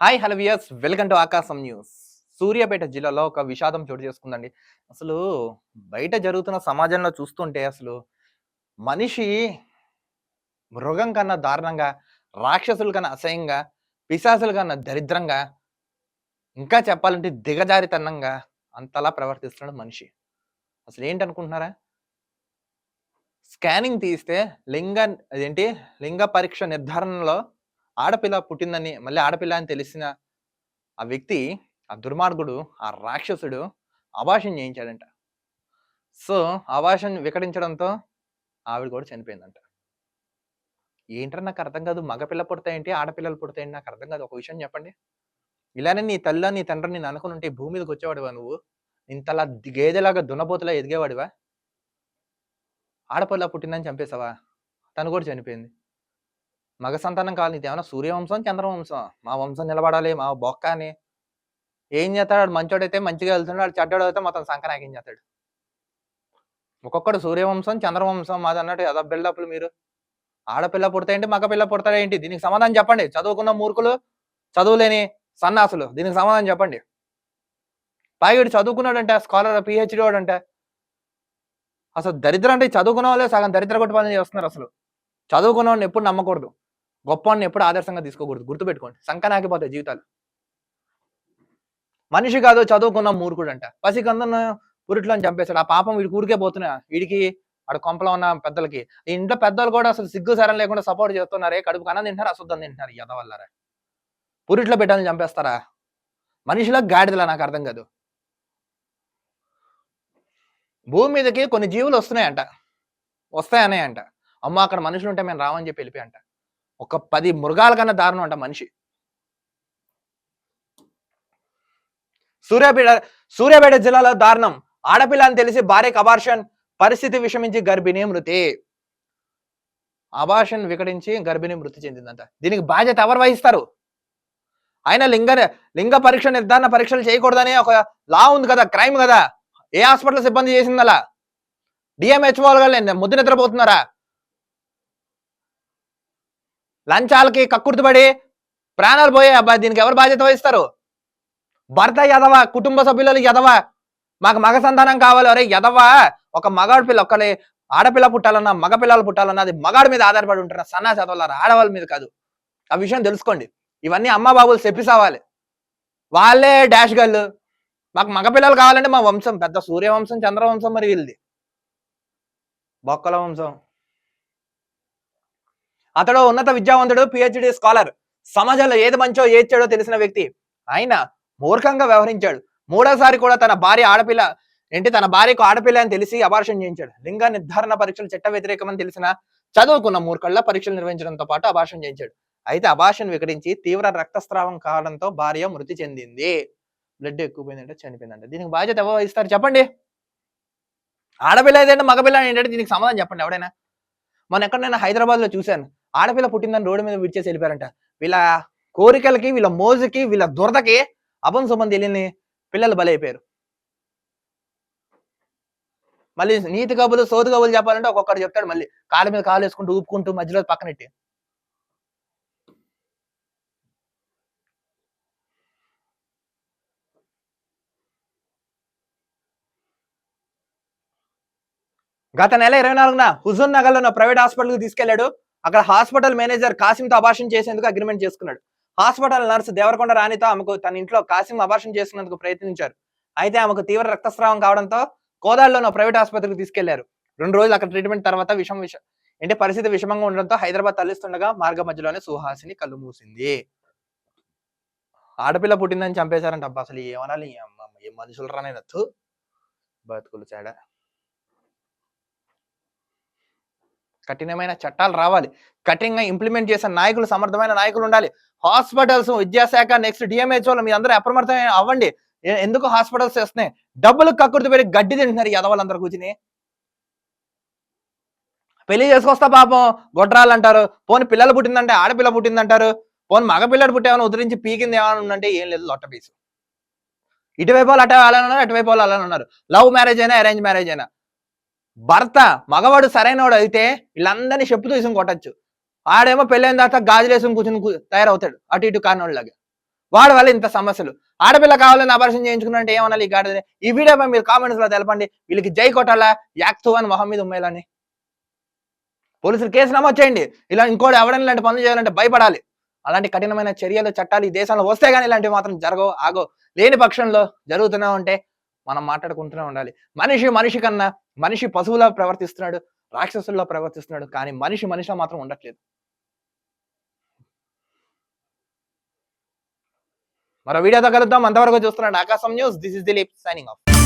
Hi hello viewers welcome to Akasham news. Suryapet జిల్లాలో ఒక విషాదం చోటు చేసుకుందండి. అసలు బయట జరుగుతున్న సమాజంలో చూస్తుంటే అసలు మనిషి మృగం కన్నా దారుణంగా రాక్షసుల కన్నా అసహ్యంగా పిశాసుల కన్నా దరిద్రంగా ఇంకా చెప్పాలంటే దిగజారితనంగా అంతలా ప్రవర్తిస్తున్నాడు మనిషి. అసలు ఏంటనుకుంటున్నారా స్కానింగ్ తీస్తే లింగ అదేంటి? లింగ పరీక్ష నిర్ధారణలో ఆడపిల్ల పుట్టిందని మళ్ళీ ఆడపిల్ల అని తెలిసిన ఆ వ్యక్తి ఆ దుర్మార్గుడు ఆ రాక్షసుడు అభాషణ చేయించాడంట. సో అభాషణ వికటించడంతో ఆవిడ కూడా చనిపోయిందంట. ఏంటంటే నాకు అర్థం కాదు మగపిల్ల పుడతాయంటే ఆడపిల్లలు పుడతాయండి నాకు అర్థం కాదు ఒక విషయం చెప్పండి. ఇలానే నీ తల్లి నీ తండ్రి నేను అనుకుని ఉంటే భూమి మీదకి వచ్చేవాడివా నువ్వు? ఇంతలా గేదెలాగా దున్నపోతులా ఎదిగేవాడివా? ఆడపిల్ల పుట్టిందని చంపేసావా తను కూడా చనిపోయింది. మగ సంతానం కావాలి. నీది ఏమన్నా సూర్యవంశం చంద్రవంశం? మా వంశం నిలబడాలి మా బొక్క అని ఏం చేస్తాడు? వాడు మంచోడైతే మంచిగా వెళ్తున్నాడు. వాడు చెడ్డాడు అయితే మొత్తం సంకనాకేం చేస్తాడు. ఒక్కొక్కడు సూర్యవంశం చంద్రవంశం మాది అన్నట్టు అదో బిల్డప్లు మీరు. ఆడపిల్ల పుడతాయంటే మగ పిల్ల పుడతాడేంటి దీనికి సమాధానం చెప్పండి. చదువుకున్న మూర్ఖులు చదువులేని సన్నాసులు దీనికి సమాధానం చెప్పండి. పైగడు చదువుకున్నాడంటే స్కాలర్ పిహెచ్డి వాడంటే. అసలు దరిద్రం అంటే చదువుకున్న వాళ్ళే సగం దరిద్ర కొట్టి పనులు చేస్తున్నారు అసలు. చదువుకున్న వాడిని ఎప్పుడు నమ్మకూడదు. గొప్పవాడిని ఎప్పుడు ఆదర్శంగా తీసుకోకూడదు. గుర్తుపెట్టుకోండి. సంకనాకిపోతాయి జీవితాలు. మనిషి కాదు చదువుకున్న మూర్ఖుడు అంట పసికందన్న పురిట్లో చంపేశాడు. ఆ పాపం వీడికి ఊరికే పోతున్నా. వీడికి ఆడ కొంపలో ఉన్న పెద్దలకి. ఇంట్లో పెద్దలు కూడా అసలు సిగ్గు సరం లేకుండా సపోర్ట్ చేస్తున్నారే. కడుపు కన్నా తింటున్నారు అశుద్ధం తింటున్నారు. ఎదవల్లరా పురిట్లో పెట్టాలని చంపేస్తారా? మనిషిలో గాడిదలా నాకు అర్థం కాదు. భూమి మీదకి కొన్ని జీవులు వస్తున్నాయంట. వస్తాయనే అంట అమ్మ అక్కడ మనుషులు ఉంటే మేము రావని చెప్పి వెళ్ళిపోయి అంట ఒక పది మృగాల కన్నా దారుణం అంట మనిషి. సూర్యాపేట సూర్యాపేట జిల్లాలో దారుణం. ఆడపిల్ల అని తెలిసి భార్యకు అబార్షన్ పరిస్థితి విషమించి గర్భిణీ మృతి. అబార్షన్ వికటించి గర్భిణి మృతి చెందిందంట. దీనికి బాధ్యత ఎవరు వహిస్తారు? ఆయన లింగ లింగ పరీక్ష నిర్ధారణ పరీక్షలు చేయకూడదనే ఒక లా ఉంది కదా క్రైమ్ కదా. ఏ హాస్పిటల్ సిబ్బంది చేసిందలా? అలా డిఎంహెచ్ఓ వాళ్ళు ముద్దు నిద్రపోతున్నారా? లంచాలకి కక్కుర్తిపడి ప్రాణాలు పోయే అబ్బాయి దీనికి ఎవరు బాధ్యత వహిస్తారు? భర్త యదవ కుటుంబ సభ్యులు యదవ మాకు మగ సంతానం కావాలి. అరే యదవ ఒక మగాడు పిల్ల ఒక్కలే ఆడపిల్ల పుట్టాలన్నా మగ పిల్లలు పుట్టాలన్నా అది మగాడి మీద ఆధారపడి ఉంటారు సన్నా చదవాలన్నారు ఆడవాళ్ళ మీద కాదు. ఆ విషయం తెలుసుకోండి. ఇవన్నీ అమ్మ బాబులు చెప్పిసావాలి వాళ్ళే డాష్ గర్లు. మాకు మగ పిల్లలు కావాలంటే మా వంశం పెద్ద సూర్యవంశం చంద్రవంశం మరి వీళ్ళది. బొక్కల వంశం. అతడు ఉన్నత విద్యావంతుడు పిహెచ్డి స్కాలర్. సమాజంలో ఏది మంచో ఏది చెడో తెలిసిన వ్యక్తి. ఆయన మూర్ఖంగా వ్యవహరించాడు. మూడోసారి కూడా తన భార్య ఆడపిల్ల ఏంటి తన భార్యకు ఆడపిల్ల అని తెలిసి అబార్షన్ చేయించాడు. లింగ నిర్ధారణ పరీక్షలు చట్ట వ్యతిరేకమని తెలిసిన చదువుకున్న మూర్ఖళ్ళ పరీక్షలు నిర్వహించడంతో పాటు అబార్షన్ చేయించాడు. అయితే అబార్షన్ వికటించి తీవ్ర రక్తస్రావం కావడంతో భార్య మృతి చెందింది. బ్లడ్ ఎక్కువైందంటే చనిపోయిందంటే. దీనికి బాధ్యత ఎవరు ఇస్తారు చెప్పండి. ఆడపిల్ల ఏదంటే మగపిల్ల ఏంటంటే దీనికి సమాధానం చెప్పండి ఎవడైనా. మొన్న ఎక్కడైనా హైదరాబాద్లో చూశాను. ఆడపిల్ల పుట్టిందని రోడ్డు మీద విడిచేసి వెళ్ళిపోయారంట. వీళ్ళ కోరికలకి వీళ్ళ మోజుకి వీళ్ళ దురదకి అభం సుమం తెలియని పిల్లలు బలైపోయారు మళ్ళీ నీతి కబులు సోది కబులు చెప్పాలంటే ఒక్కొక్కడు చెప్తాడు. మళ్ళీ కాళ్ళ మీద కాలు వేసుకుంటూ ఊపుకుంటూ మధ్యలో పక్కనెట్టి. గత నెల ఇరవై నాలుగున హుజూర్ నగర్లో ప్రైవేట్ హాస్పిటల్కి తీసుకెళ్ళాడు అక్కడ హాస్పిటల్ మేనేజర్ కాసింతో అభాషణ చేసేందుకు అగ్రిమెంట్ చేసుకున్నాడు. హాస్పిటల్ నర్సు దేవరకొండ రాణితో ఆమెకు తన ఇంట్లో కాసిం అభాషణ చేసుకునేందుకు ప్రయత్నించారు. అయితే ఆమెకు తీవ్ర రక్తస్రావం కావడంతో కోదాడులోని ప్రైవేట్ ఆసుపత్రికి తీసుకెళ్ళారు. రెండు రోజులు అక్కడ ట్రీట్మెంట్ తర్వాత విషం విష అంటే పరిస్థితి విషమంగా ఉండడంతో హైదరాబాద్ తల్లిస్తుండగా మార్గ మధ్యలోనే సుహాసిని కళ్ళు మూసింది. ఆడపిల్ల పుట్టిందని చంపేశారంట అబ్బా అసలు ఏమనాలి? ఏ మనుషులు రానైనచ్చు బతుకులు తేడా కఠినమైన చట్టాలు రావాలి. కఠినంగా ఇంప్లిమెంట్ చేసే నాయకులు సమర్థమైన నాయకులు ఉండాలి. హాస్పిటల్స్ విద్యాశాఖ నెక్స్ట్ డిఎంహెచ్ఓలు మీ అందరూ అప్రమత్తం అవ్వండి. ఎందుకు హాస్పిటల్స్ చేస్తున్నాయి? డబ్బులు కక్కుర్తి పెట్టి గడ్డి తింటున్నారు యదవాళ్ళందరూ కూర్చుని. పెళ్ళి చేసుకొస్తా పాపం గొడ్రాలు అంటారు. పోని పిల్లలు పుట్టిందంటే ఆడపిల్ల పుట్టిందంటారు. పోని మగపిల్లడు పుట్టేమని ఉద్ధరించి పీకింది ఏమైనా ఉందంటే ఏం లేదు లొట్ట పీసు ఇటువైపు వాళ్ళు అటు అలానే ఉన్నారు అటువైపు వాళ్ళు అలానే ఉన్నారు. లవ్ మ్యారేజ్ అయినా అరేంజ్ మ్యారేజ్ అయినా. భర్త మగవాడు సరైనవాడు అయితే వీళ్ళందరినీ చెప్పు తీసుకుని కొట్టచ్చు. ఆడేమో పెళ్ళైన తర్వాత గాజులేసుకుని కూర్చుని తయారవుతాడు. అటు ఇటు కానివాళ్ళగా వాడి వల్ల ఇంత సమస్యలు. ఆడపిల్ల కావాలని అపర్షన్ చేయించుకున్నంటే ఏమనాలి ఈ గాడిదని? ఈ వీడియోపై మీరు కామెంట్స్లో తెలపండి. వీళ్ళకి జై కొట్టాలా? యాక్తు అని మొహం మీద ఉమ్మేయాలని. పోలీసులు కేసు నమోదు చేయండి. ఇలా ఇంకోటి ఎవడని ఇలాంటి పనులు చేయాలంటే భయపడాలి. అలాంటి కఠినమైన చర్యలు చట్టాలు ఈ దేశంలో వస్తే కానీ ఇలాంటివి మాత్రం జరగవు ఆగో లేని పక్షంలో జరుగుతూనే ఉంటే మనం మాట్లాడుకుంటూనే ఉండాలి. మనిషి మనిషి కన్నా మనిషి పశువులా ప్రవర్తిస్తున్నాడు రాక్షసుల్లో ప్రవర్తిస్తున్నాడు కానీ మనిషి మనిషిలో మాత్రం ఉండట్లేదు. మరో వీడియోతో కలుద్దాం. అంతవరకు చూస్తున్నాడు Akasham news. This is Dilip signing off